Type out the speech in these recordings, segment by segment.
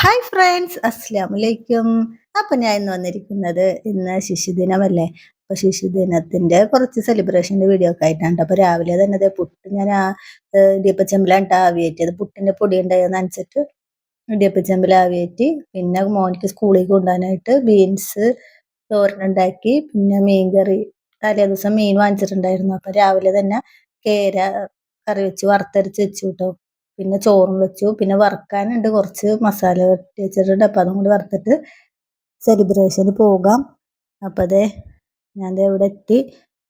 Hi friends അസ്സാം വലൈക്കും അപ്പൊ ഞാൻ ഇന്ന് വന്നിരിക്കുന്നത് ഇന്ന് ശിശുദിനമല്ലേ? അപ്പൊ ശിശുദിനത്തിന്റെ കുറച്ച് സെലിബ്രേഷന്റെ വീഡിയോ ഒക്കെ ആയിട്ടുണ്ട് അപ്പൊ രാവിലെ തന്നെ അതെ പുട്ട് ഞാൻ ഇടിയപ്പച്ചമ്പിലാണ് ആവിയേറ്റിയത്. പുട്ടിന്റെ പൊടി ഉണ്ടായെന്ന് അനുസരിച്ച് ഇടിയപ്പച്ചമ്പിൽ ആവിയേറ്റി പിന്നെ മോനിക്ക് സ്കൂളിൽ കൊണ്ടുപോകാനായിട്ട് ബീൻസ് തോരനുണ്ടാക്കി പിന്നെ മീൻ കറി തലേ ദിവസം മീൻ വാങ്ങിച്ചിട്ടുണ്ടായിരുന്നു. അപ്പൊ രാവിലെ തന്നെ കേര കറി വെച്ച് വറുത്തരച്ച് വെച്ചു കേട്ടോ പിന്നെ ചോറും വെച്ചു. പിന്നെ വറുക്കാനുണ്ട് കുറച്ച് മസാല വെട്ടി വെച്ചിട്ടുണ്ട്. അപ്പം അതും കൂടി വറുത്തിട്ട് സെലിബ്രേഷന് പോകാം. അപ്പം അതെ ഞാൻ ഇവിടെ എത്തി.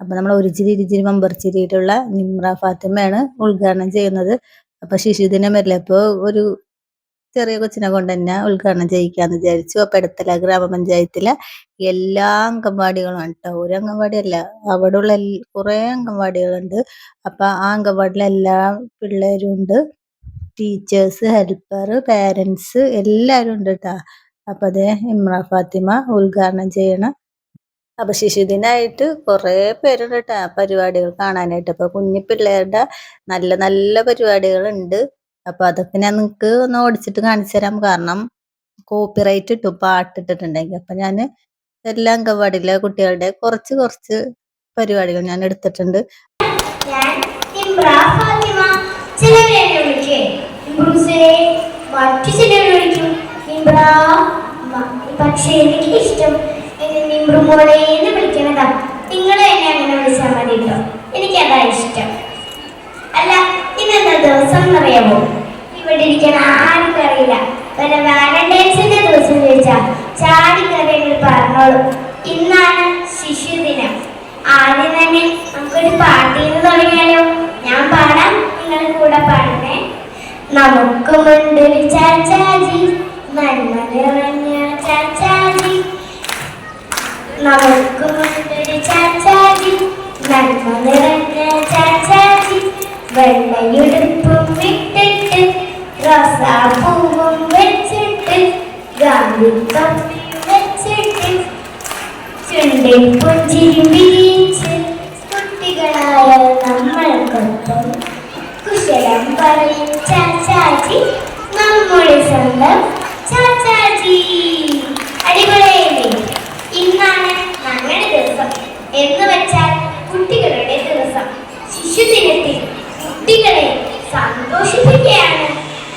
അപ്പം നമ്മൾ ഒരു ചിരി ഇരുചിരി മമ്പർച്ചിരിയിലുള്ള നിമ്ര ഫാത്തിമയാണ് ഉദ്ഘാടനം ചെയ്യുന്നത്. അപ്പം ശിശുദിനം വരില്ല അപ്പോൾ ഒരു ചെറിയ കൊച്ചിനെ കൊണ്ട് തന്നെ ഉദ്ഘാടനം ചെയ്യിക്കാന്ന് വിചാരിച്ചു. അപ്പൊ ഇടത്തല ഗ്രാമപഞ്ചായത്തിലെ എല്ലാ അംഗൻവാടികളും കേട്ടോ ഒരു അംഗൻവാടി അല്ല. അവിടെ അവിടെയുള്ള കുറെ അംഗൻവാടികളുണ്ട്. അപ്പൊ ആ അംഗൻവാടിയിലെ എല്ലാ പിള്ളേരും ഉണ്ട്. ടീച്ചേഴ്സ് ഹെൽപ്പർ പേരൻസ് എല്ലാവരും ഉണ്ട് കേട്ടോ അപ്പൊ അതേ ഇമ്ര ഫാത്തിമ ഉദ്ഘാടനം ചെയ്യണം. അപ്പൊ ശിശുദിനായിട്ട് കുറേ പേരുണ്ട് കേട്ടോ പരിപാടികൾ കാണാനായിട്ട്. അപ്പൊ കുഞ്ഞു പിള്ളേരുടെ നല്ല നല്ല പരിപാടികളുണ്ട് അപ്പൊ അതൊക്കെ ഞാൻ നിങ്ങക്ക് ഒന്ന് ഓടിച്ചിട്ട് കാണിച്ചു തരാം. കാരണം കോപ്പിറൈറ്റ് ഇട്ടു പാട്ടിട്ടിട്ടുണ്ടെങ്കിൽ അപ്പൊ ഞാൻ എല്ലാ അംഗൻവാടിയിലെ കുട്ടികളുടെ കുറച്ച് കുറച്ച് പരിപാടികൾ ഞാൻ എടുത്തിട്ടുണ്ട്. ഞാൻ ഇമ്ര ഫാത്തിമ ചിലവരെ എന്നെ വിളിക്കേ ഇംബ്രൂസേ മറ്റു ചിലവർ വിളിക്കും ഇമ്ര പക്ഷെ എനിക്ക് ഇഷ്ടം. എന്നെ നിമ്രു മോളെ എന്ന് വിളിക്കണതാ. നിങ്ങൾ എന്നെ അങ്ങനെ വിളിച്ചാൽ മതി കേട്ടോ എനിക്കതാ ഇഷ്ടം. അല്ല ഇന്നെന്താ ദിവസം എന്നറിയാമോ ഇവിടെ ഇരിക്കണ ആർക്കും അറിയില്ല. വല്ല വാലന്റൈൻസിന്റെ ദിവസം ചോദിച്ചാ ചാടി കറിയങ്ങൾ പറഞ്ഞോളൂ. ഇന്നാണ് ശിശുദിനം. ആദ്യം തന്നെ നമുക്കൊരു പാട്ടിൽ നിന്ന് ഞാൻ പാടാം നിങ്ങൾ കൂടെ പാടണേ നമുക്ക് മുണ്ടൊരു ചാച്ചാജി നന്മ നിറഞ്ഞ ചാച്ചാജി. നമുക്കുമുണ്ടൊരു ചാച്ചാജി നന്മ നിറഞ്ഞ ചാച്ചാജി. വെള്ളയുടുപ്പും വിട്ടിട്ട് റസാപ്പൂവും വെച്ചിട്ട് ഗാന്ധി തൊപ്പിയും വെച്ചിട്ട് ചുണ്ടിൽ പുഞ്ചിരി വിരിച്ച് കുട്ടികളായ നമ്മൾക്കൊപ്പം കുശലം പറയും. ചാച്ചാജി നമ്മുടെ സ്വന്തം ചാച്ചാജി. അടിപൊളിയല്ലേ ഇന്നാണ് ഞങ്ങളുടെ ദിവസം. എന്ന് വെച്ചാൽ കുട്ടികളുടെ ദിവസം. ശിശുദിനത്തിൽ കുട്ടികളെ സന്തോഷിപ്പിക്കുകയാണ്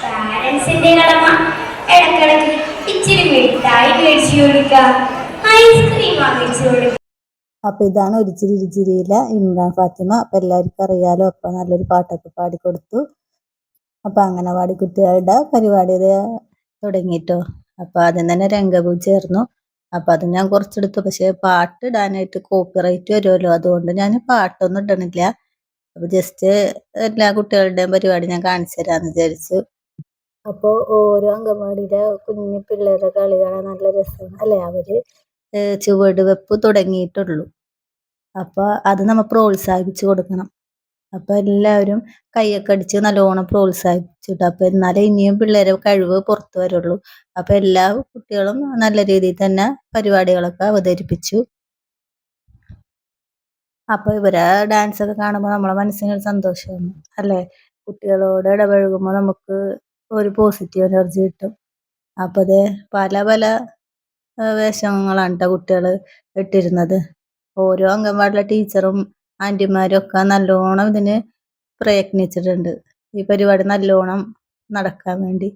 പാരൻസിന്റെ കടമ. ഇടക്കിടക്ക് ഇച്ചിരി മിഠായി മേടിച്ചു കൊടുക്കുക ഐസ്ക്രീം വാങ്ങിച്ചു കൊടുക്കുക അപ്പൊ ഇതാണ് ഒരു ചിരി ഇരുചിരിയിലെ ഇമ്രാൻ ഫാത്തിമ. അപ്പൊ എല്ലാവർക്കും അറിയാലോ. അപ്പൊ നല്ലൊരു പാട്ടൊക്കെ പാടിക്കൊടുത്തു. അപ്പൊ അംഗനവാടി കുട്ടികളുടെ പരിപാടി തുടങ്ങിയിട്ടോ അപ്പോൾ അപ്പൊ ആദ്യം തന്നെ രംഗപൂജ ചേർന്നു. അപ്പൊ അത് ഞാൻ കുറച്ചെടുത്തു. പക്ഷെ പാട്ട് ഇടാനായിട്ട് കോപ്പിറൈറ്റ് വരുമല്ലോ. അതുകൊണ്ട് ഞാൻ പാട്ടൊന്നും ഇടണില്ല. അപ്പൊ ജസ്റ്റ് എല്ലാ കുട്ടികളുടെയും പരിപാടി ഞാൻ കാണിച്ചു തരാന്ന് വിചാരിച്ചു. അപ്പോൾ ഓരോ അംഗൻവാടിയിലെ കുഞ്ഞു പിള്ളേരുടെ കളി കാണാൻ നല്ല രസമാണ് അല്ലെ? അവർ ചുവടുവെപ്പ് ചുവട് വെപ്പ് തുടങ്ങിയിട്ടുള്ളൂ. അപ്പൊ അത് നമ്മ പ്രോത്സാഹിപ്പിച്ചു കൊടുക്കണം. അപ്പൊ എല്ലാവരും കൈയൊക്കെ അടിച്ച് നല്ലോണം പ്രോത്സാഹിപ്പിച്ചിട്ട്. അപ്പൊ എന്നാലേ ഇനിയും പിള്ളേരെ കഴിവ് പുറത്തു വരുള്ളൂ. അപ്പൊ എല്ലാ കുട്ടികളും നല്ല രീതിയിൽ തന്നെ പരിപാടികളൊക്കെ അവതരിപ്പിച്ചു. അപ്പൊ ഇവരെ ഡാൻസ് ഒക്കെ കാണുമ്പോൾ നമ്മളെ മനസ്സിന് ഒരു സന്തോഷമാണ് അല്ലെ? കുട്ടികളോട് ഇടപഴകുമ്പോൾ നമുക്ക് ഒരു പോസിറ്റീവ് എനർജി കിട്ടും. അപ്പൊ അത് പല പല വേഷങ്ങളാണ് കേട്ടോ കുട്ടികൾ ഇട്ടിരുന്നത്. ഓരോ അംഗൻവാടിയിലെ ടീച്ചറും ആന്റിമാരും ഒക്കെ നല്ലോണം ഇതിന് പ്രയത്നിച്ചിട്ടുണ്ട്. ഈ പരിപാടി നല്ലോണം നടക്കാൻ വേണ്ടി.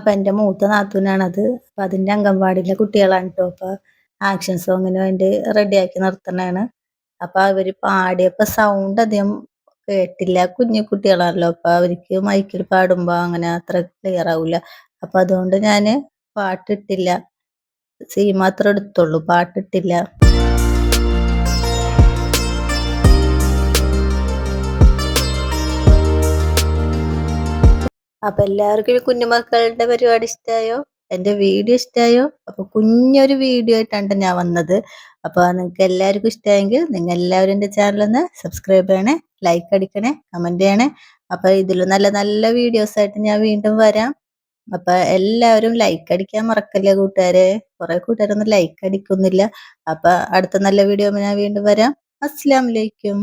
അപ്പൊ എന്റെ മൂത്ത നാത്തൂനാണത്. അപ്പൊ അതിന്റെ അംഗൻവാടിയിലെ കുട്ടികളാണ് കേട്ടോ അപ്പൊ ആക്ഷൻ സോങ്ങിന് വേണ്ടി റെഡിയാക്കി നിർത്തണാണ് അപ്പൊ അവർ പാടിയപ്പോൾ സൗണ്ട് അധികം കേട്ടില്ല. കുഞ്ഞു കുട്ടികളാണല്ലോ. അപ്പൊ അവർക്ക് മൈക്കിൽ പാടുമ്പോൾ അങ്ങനെ അത്ര ക്ലിയർ ആവില്ല അപ്പൊ അതുകൊണ്ട് ഞാൻ പാട്ടിട്ടില്ല. സി മാത്രം എടുത്തുള്ളൂ. പാട്ടിട്ടില്ല. അപ്പൊ എല്ലാവർക്കും ഈ കുഞ്ഞുമക്കളുടെ പരിപാടി ഇഷ്ടമായോ എന്റെ വീഡിയോ ഇഷ്ടമായോ അപ്പൊ കുഞ്ഞൊരു വീഡിയോ ആയിട്ടാണ് ഞാൻ വന്നത്. അപ്പൊ നിങ്ങൾക്ക് എല്ലാവർക്കും ഇഷ്ടമായെങ്കിൽ നിങ്ങൾ എല്ലാവരും എന്റെ ചാനൽ ഒന്ന് സബ്സ്ക്രൈബ് ചെയ്യണേ ലൈക്ക് അടിക്കണേ കമന്റ് ചെയ്യണേ. അപ്പൊ ഇതിൽ നല്ല നല്ല വീഡിയോസ് ആയിട്ട് ഞാൻ വീണ്ടും വരാം. അപ്പൊ എല്ലാവരും ലൈക്ക് അടിക്കാൻ മറക്കല്ലേ കൂട്ടുകാരെ? കുറെ കൂട്ടുകാരൊന്നും ലൈക്ക് അടിക്കുന്നില്ല. അപ്പൊ അടുത്ത നല്ല വീഡിയോ ഞാൻ വീണ്ടും വരാം. അസ്സലാമലൈക്കും